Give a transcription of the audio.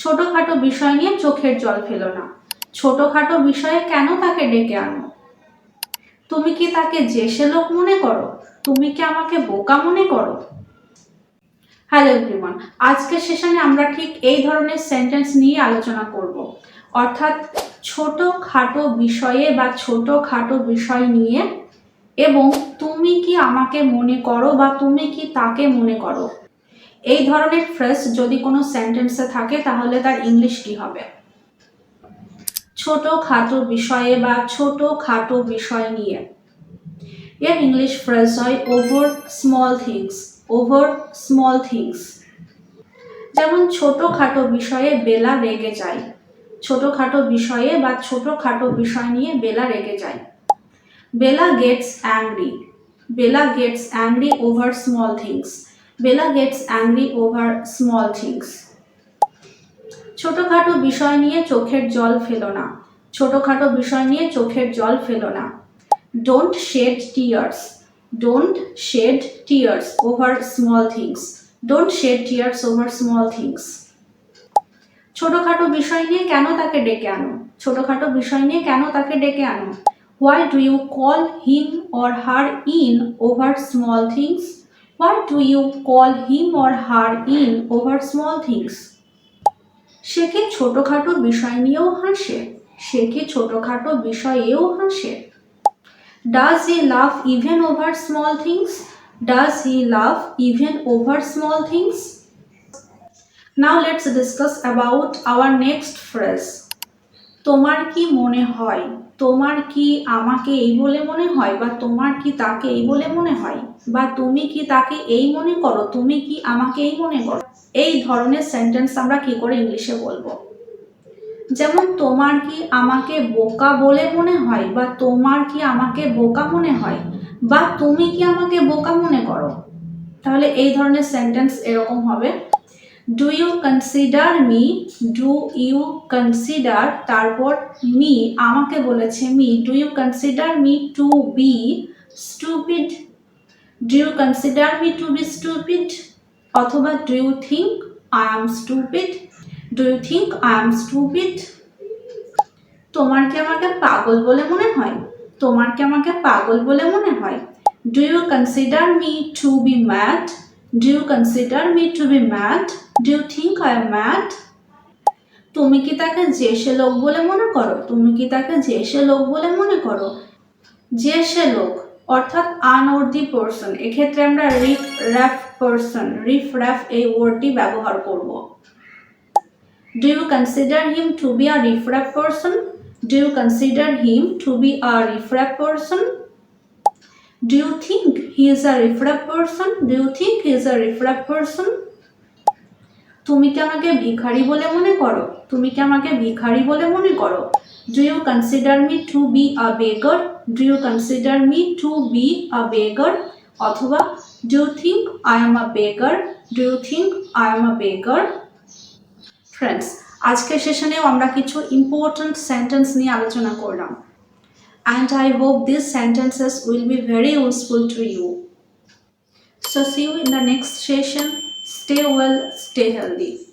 ছোটখাটো বিষয় নিয়ে চোখের জল ফেলো না। ছোটখাটো বিষয়ে কেন তাকে ডেকে আনো? তুমি কি তাকে জেসে লোক মনে করো? তুমি কি আমাকে বোকা মনে করো? হ্যালো এভরিওয়ান আজকের সেশনে আমরা ঠিক এই ধরনের সেন্টেন্স নিয়ে আলোচনা করব। অর্থাৎ ছোট খাটো বিষয়ে বা ছোট খাটো বিষয় নিয়ে এবং তুমি কি আমাকে মনে করো বা তুমি কি তাকে মনে করো? এই ধরনের ফ্রেজ যদি কোনো সেন্টেন্সে থাকে, তাহলে তার ইংলিশ কি হবে? ছোট খাটো বিষয়ে বা ছোট খাটো বিষয় নিয়ে। এর ইংলিশ ফ্রেজ হয় over small things over small things যেমন ছোটখাটো বিষয়ে বেলা রেগে যায়, ছোটখাটো বিষয়ে বা ছোটখাটো বিষয় নিয়ে বেলা রেগে যায়। Bela gets angry Bela gets angry over small things Bela gets angry over small things ছোটখাটো বিষয় নিয়ে চোখের জল ফেলো না। ছোটখাটো বিষয় নিয়ে চোখের জল ফেলো না। Don't shed tears don't shed tears over small things don't shed tears over small things ছোটখাটো বিষয় নিয়ে কেন তাকে ডেকে আনো? ছোটখাটো বিষয় নিয়ে কেন তাকে ডেকে আনো? Why do you call him or her in over small things why do you call him or her in over small things সে কি ছোটখাটো বিষয় নিয়েও হাসে? সে কি ছোটখাটো বিষয়েও হাসে? Does he laugh even over small things does he laugh even over small things now let's discuss about our next phrase তোমার কি মনে হয়? তোমার কি আমাকে এই বলে মনে হয়? বা তোমার কি তাকে এই বলে মনে হয়? বা তুমি কি তাকে এই মনে করো? তুমি কি আমাকে এই মনে করো? এই ধরনের সেন্টেন্স আমরা কি করে ইংলিশে বলব? যেমন তোমার কি আমাকে বোকা বলে মনে হয়? বা তোমার কি আমাকে বোকা মনে হয়? বা তুমি কি আমাকে বোকা মনে করো? তাহলে এই ধরনের সেন্টেন্স এরকম হবে। Do you consider me do you consider তারপর মি আমাকে বলেছে me do you consider me to be stupid do you consider me to be stupid অথবা do you think I am stupid do you think I am stupid তোমার কি আমাকে পাগল বলে মনে হয়? তোমার কি আমাকে পাগল বলে মনে হয়? Do you consider me to be mad do you consider me to be mad do you think I am mad তুমি কি তাকে যে সে লোক বলে মনে করো? তুমি কি তাকে যে সে লোক বলে মনে করো? যে সে লোক, অর্থাৎ আনঅর্দি পার্সন এক্ষেত্রে আমরা riffraff person riffraff এই ওয়ার্ডটি ব্যবহার করব। Do you consider him to be a riffraff person do you consider him to be a riffraff person do you think he is a riffraff person do you think he is a riffraff person তুমি কি আমাকে ভিখারি বলে মনে করো? তুমি কি আমাকে ভিখারি বলে মনে করো? Do you consider me to be a beggar do you consider me to be a beggar অথবা do you think I am a beggar do you think I am a beggar friends আজকের সেশনেও আমরা কিছু important sentence নিয়ে আলোচনা করলাম। and I hope these sentences will be very useful to you. So see you in the next session. Stay well, stay healthy.